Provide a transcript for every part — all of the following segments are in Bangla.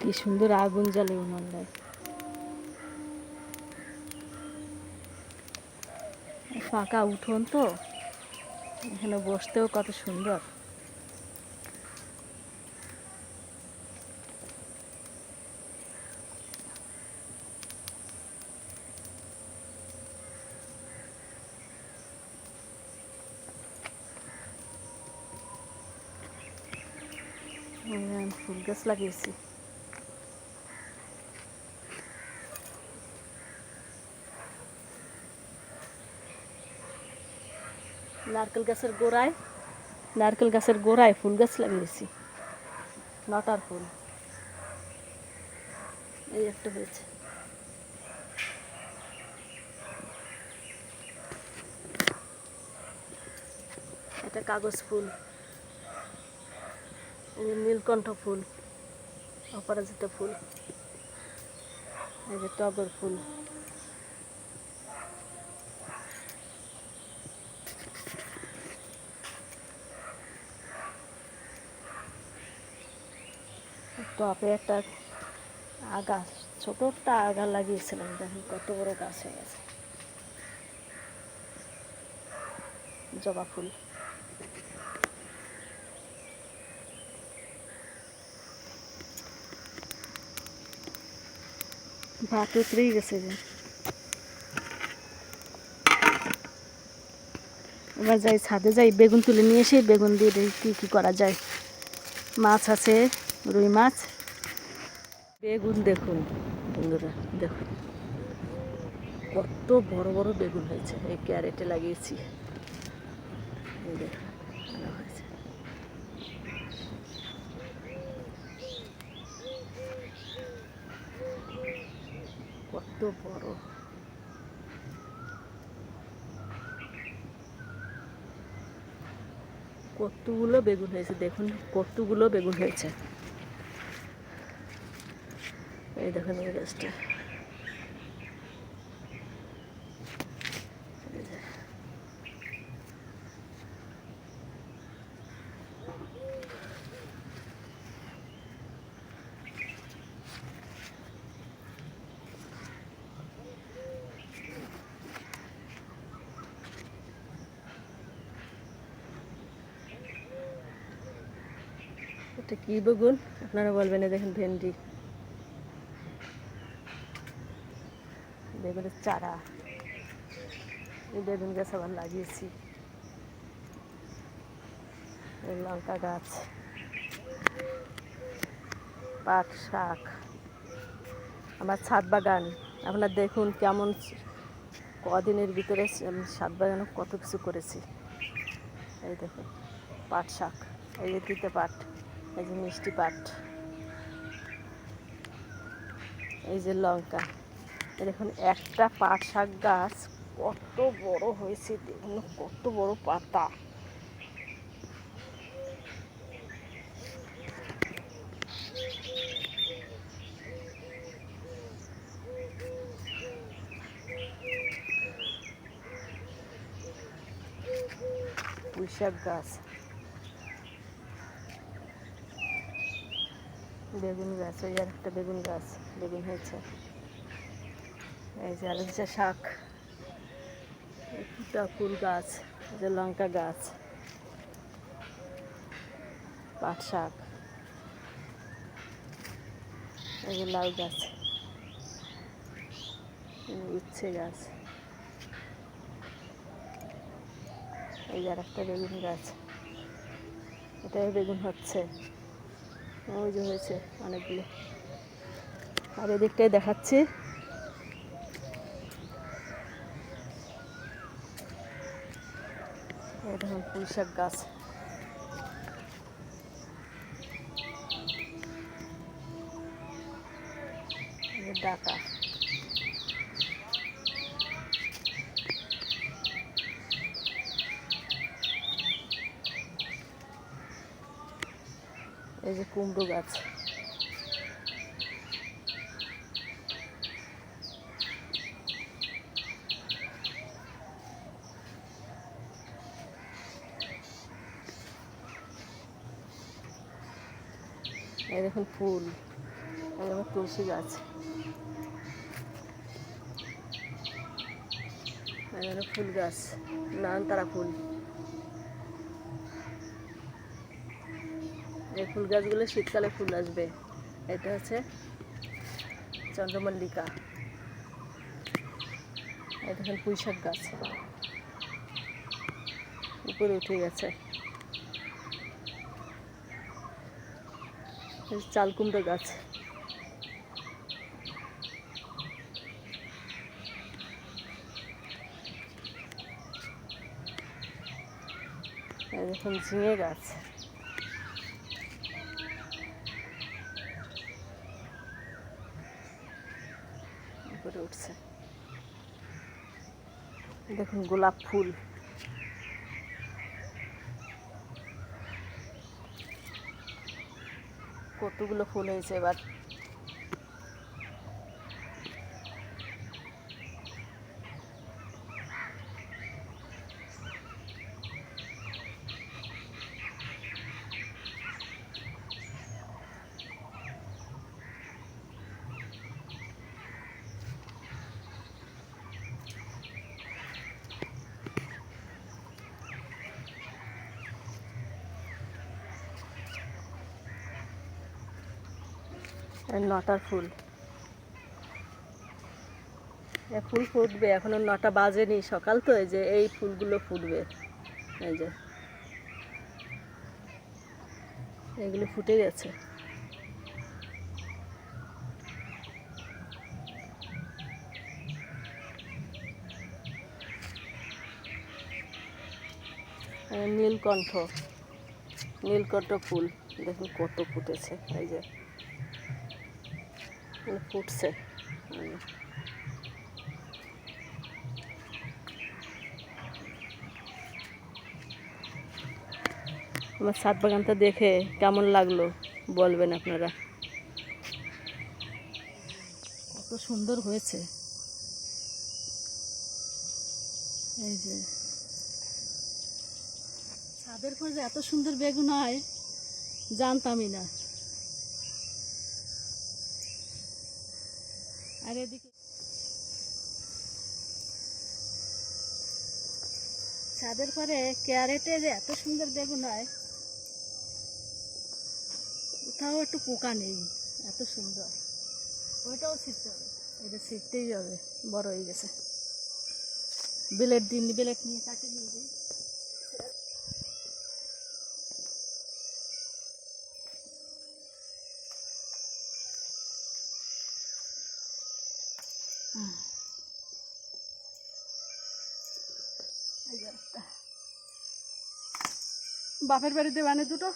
কি সুন্দর আগুন জ্বলে উনুনটায় ফাঁকা উঠোন তো, এখানে বসতেও কত সুন্দর। ফুল গাছ লাগিয়েছি। নারকেল গাছের গোড়ায়, নারকেল গাছের গোড়ায় ফুল গাছ লাগিয়েছি। লতার ফুল। এই একটা হয়েছে। এটা কাগজ ফুল। নীলকণ্ঠ ফুল, অপরাজিতা ফুল। এই যে টগর ফুল। টপে একটা আগা ছোট একটা আগা লাগিয়েছিলাম দেখেন কত বড় গাছ হয়ে গেছে। জবা ফুল। ভাত উতরেই গেছে যে। এবার যাই, ছাদে যাই, বেগুন তুলে নিয়ে এসে বেগুন দিয়ে কী কী করা যায়। মাছ আছে। রুই মাছ। বেগুন দেখুন, বন্ধুরা, দেখুন। কত বড় বড় বেগুন হয়েছে, এই ক্যারেটে লাগিয়েছি। কত বড়। কতগুলো বেগুন হয়েছে, দেখুন, কতগুলো বেগুন হয়েছে। এই দেখুন এই গাছটা এটা কি বেগুন? আপনারা বলবেন দেখেন ভেন্ডি বেগুনের চারা। এই বেগুন গাছ আবার লাগিয়েছি। এই লঙ্কা গাছ। পাট শাক। আমার ছাদ বাগান। আপনারা দেখুন কেমন কদিনের ভিতরে আমি ছাদ বাগানে কত কিছু করেছি। এই দেখুন, পাট শাক। এই যে তিতে পাট, এই যে মিষ্টি পাট। এই যে লঙ্কা। দেখুন, একটা পাট শাক গাছ কত বড় হয়েছে, দেখুন, কত বড় পাতা। পুঁই শাক গাছ। বেগুন গাছ, ওই আর একটা বেগুন গাছ, বেগুন হয়েছে। এই যে আলুচা শাক এই ফুল গাছ যে লঙ্কা গাছ, পাট শাক, এই যে লাউ গাছ, উচ্ছে গাছ, এই যে আর একটা বেগুন গাছ এটাই বেগুন হচ্ছে, ওই যে হয়েছে অনেকগুলো। আর এদিকটাই দেখাচ্ছি। এই পুঁই শাক গাছ ডাটা এই যে কুমড়ো গাছ এই দেখুন ফুল এই আমার তুলসী গাছ। ফুল গাছ নান তারা ফুল। এই ফুল গাছগুলো শীতকালে ফুল আসবে। এটা হচ্ছে চন্দ্রমল্লিকা। এই দেখেন পুঁইশাক গাছ। উপরে উঠে গেছে। চাল কুমড়ো গাছ। দেখুন ঝিঙে গাছ। উপরে উঠছে। দেখুন গোলাপ ফুল। কতগুলো ফুল হয়েছে এবার নটার ফুল। ফুল ফুটবে, এখনও নটা বাজেনি সকাল তো, এই যে এই ফুলগুলো ফুটবে। এই যে। এগুলো ফুটে গেছে। নীলকণ্ঠ। নীলকণ্ঠ ফুল, দেখুন কত ফুটেছে, এই যে। ফুটছে। আমার ছাদ বাগানটা দেখে কেমন লাগল বলবেন আপনারা? কত সুন্দর হয়েছে। এই যে। ছাদের পর যে এত সুন্দর বেগুন হয়, জানতামই না। আর এদিকে ছাদের পরে ক্যারেটে যে এত সুন্দর বেগুন হয়, কোথাও একটু পোকা নেই, এত সুন্দর। ওইটাও ছিটতে হবে। এটা ছিটতেই হবে, বড় হয়ে গেছে। বেলেট দিন বেলেট নিয়ে কাটে নিয়ে বাপের বাড়িতে বানে দুটো?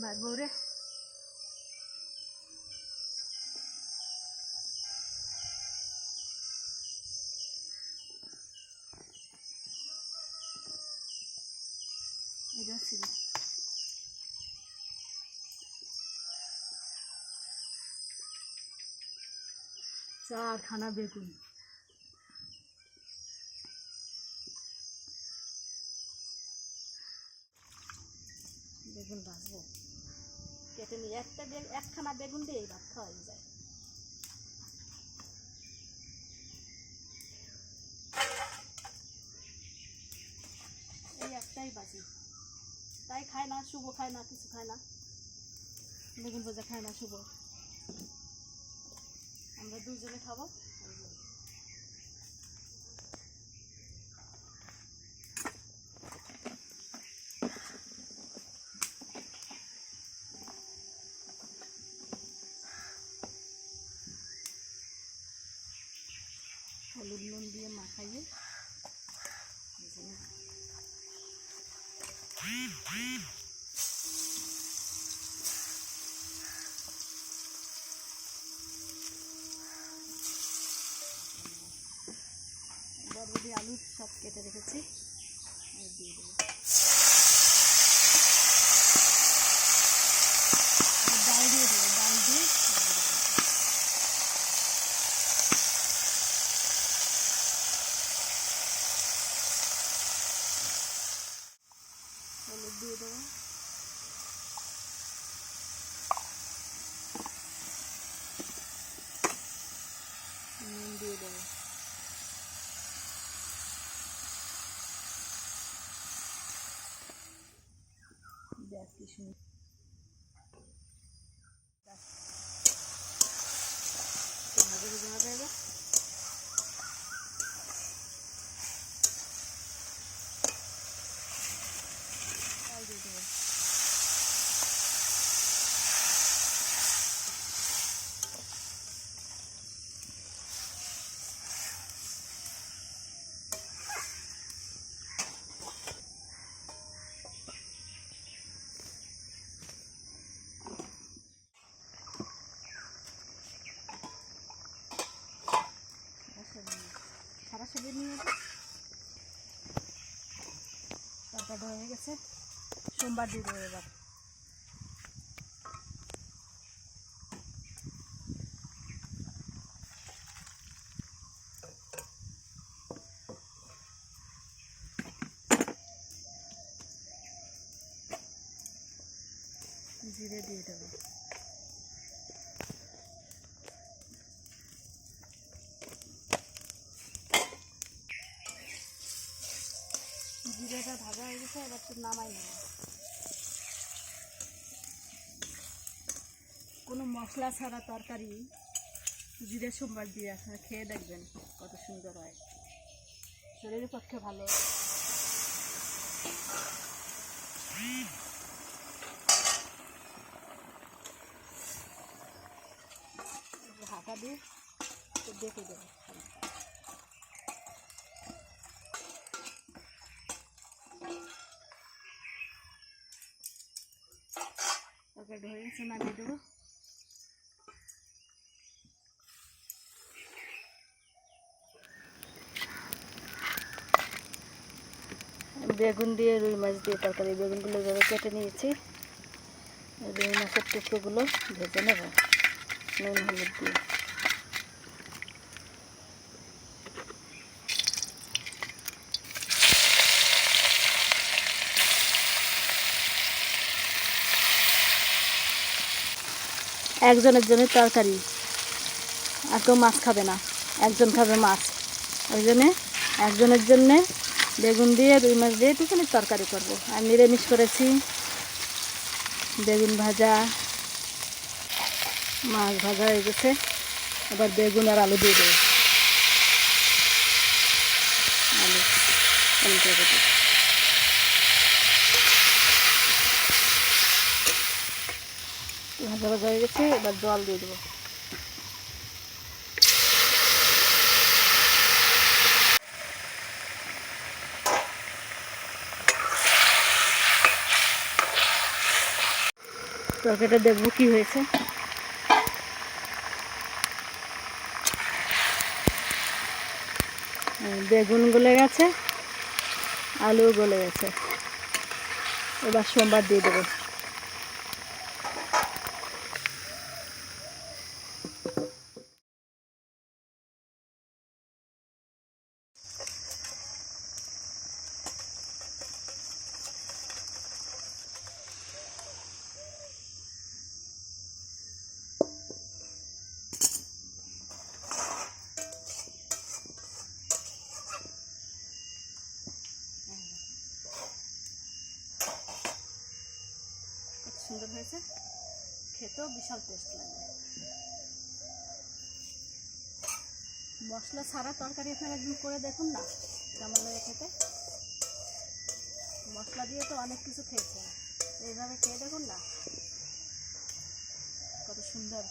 মার বউরে এটা ছিল বেগুন। বেগুন ভাজবো। কেটে নিয়ে একটা একখানা বেগুন দিয়ে ভাত খাওয়া যায়। এই একটাই বাজি। তাই খায় না, শুভ খায় না, কিছু খায় না। বেগুন ভাজা খায় না, শুভ। আমরা দুজনে খাব হলুদ নুন দিয়ে মাখাইয়ে ভেজে নেব। বরবটি আলু সব কেটে রেখেছি। আর দিয়ে দেবো আর ডাল দিয়ে দেবো ডাল দিয়ে ভেজে দেবো। হলুদ দিয়ে দেবো কি সুন্দর ভাজা ভাজা হবে এবার চাল দিয়ে দেবো সারা সবজি নিয়ে তরকারি হয়ে গেছে। সোমবার দিয়ে দেবো এবার। জিরে দিয়ে দেবো। গেছে এবার নামাই নেব কোনো মশলা ছাড়া তরকারি জিরে সোমবার দিয়ে আপনারা খেয়ে দেখবেন কত সুন্দর হয়। শরীরের পক্ষে ভালো। হাতা দিয়ে দেখে দেবো নামিয়ে দেবো বেগুন দিয়ে রুই মাছ দিয়ে তরকারি বেগুনগুলো এভাবে কেটে নিয়েছি। রুই মাছের টুকরোগুলো ভেজে নেব, নুন, হলুদ দিয়ে। একজনের জন্য তরকারি। আর কেউ মাছ খাবে না। একজন খাবে মাছ। ওই জন্যে একজনের জন্যে বেগুন দিয়ে, রুই মাছ দিয়ে একটুখানি তরকারি করব। আর নিরামিষ করেছি। বেগুন ভাজা, মাছ ভাজা হয়ে গেছে। এবার বেগুন আর আলু দিয়ে দেবো। আলু আলু দিয়ে দেবো ভাজা হয়ে গেছে, এবার জল দিয়ে দেবো। তরকারিটা দেখব কি হয়েছে। বেগুন গলে গেছে, আলু গলে গেছে। এবার সোমবার দিয়ে দেবো। হয়েছে খেতেও বিশাল টেস্ট লাগবে মশলা ছাড়া তরকারি আপনারা একদিন করে দেখুন না, কেমন লাগে খেতে। মশলা দিয়ে তো অনেক কিছু খেয়েছেন এইভাবে খেয়ে দেখুন না, কত সুন্দর।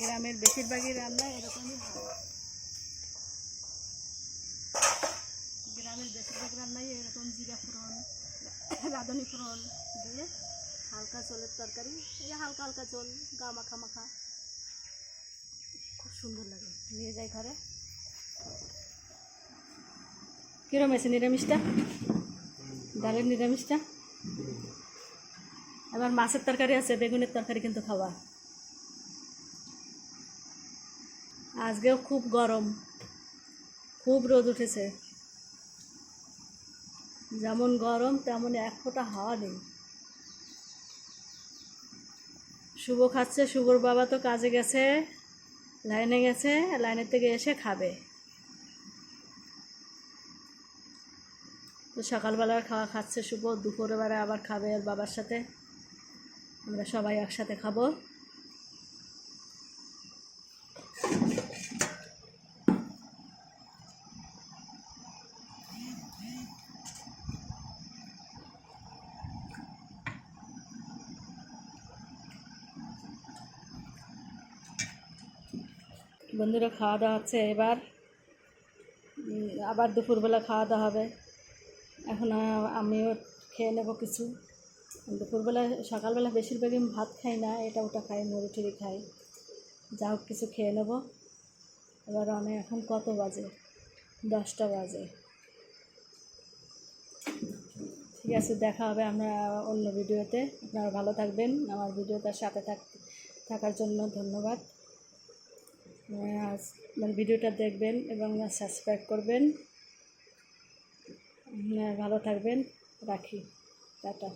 গ্রামের বেশিরভাগই রান্না এরকমই হয়। গ্রামের বেশিরভাগ রান্নাই এরকম জিরা ফোড়ন, রাঁধুনি ফোড়ন দিয়ে হালকা চোলের তরকারি, এই হালকা হালকা চোল গা মাখা মাখা। খুব সুন্দর লাগে। নিয়ে যাই ঘরে। কীরকম আছে নিরামিষটা? ডালের নিরামিষটা? এবার মাছের তরকারি আছে, বেগুনের তরকারি কিন্তু খাওয়া। আজকেও খুব গরম। খুব রোদ উঠেছে। যেমন গরম, তেমন এক ফোঁটা হাওয়া নেই। শুভ খাচ্ছে, শুভর বাবা তো কাজে গেছে, লাইনে গেছে, লাইনের থেকে এসে খাবে। তো সকালবেলার খাওয়া খাচ্ছে শুভ দুপুরবেলা আবার খাবে আর বাবার সাথে। আমরা সবাই একসাথে খাব। বন্ধুরা খাওয়া দাওয়া হচ্ছে এবার। আবার দুপুরবেলা খাওয়া দাওয়া হবে। এখন আমিও খেয়ে নেব কিছু। দুপুরবেলা, সকালবেলা বেশিরভাগই ভাত খাই না, এটা ওটা খাই, মুড়ি টুড়ি খাই। যা হোক কিছু খেয়ে নেব। এবার অনেক এখন কত বাজে? দশটা বাজে। ঠিক আছে, দেখা হবে আমরা অন্য ভিডিওতে। আপনারা ভালো থাকবেন। আমার ভিডিওটার সাথে থাক, থাকার জন্য ধন্যবাদ। মানে ভিডিওটা দেখবেন এবং সাবস্ক্রাইব করবেন। আহ, ভালো থাকবেন। রাখি। টাটা।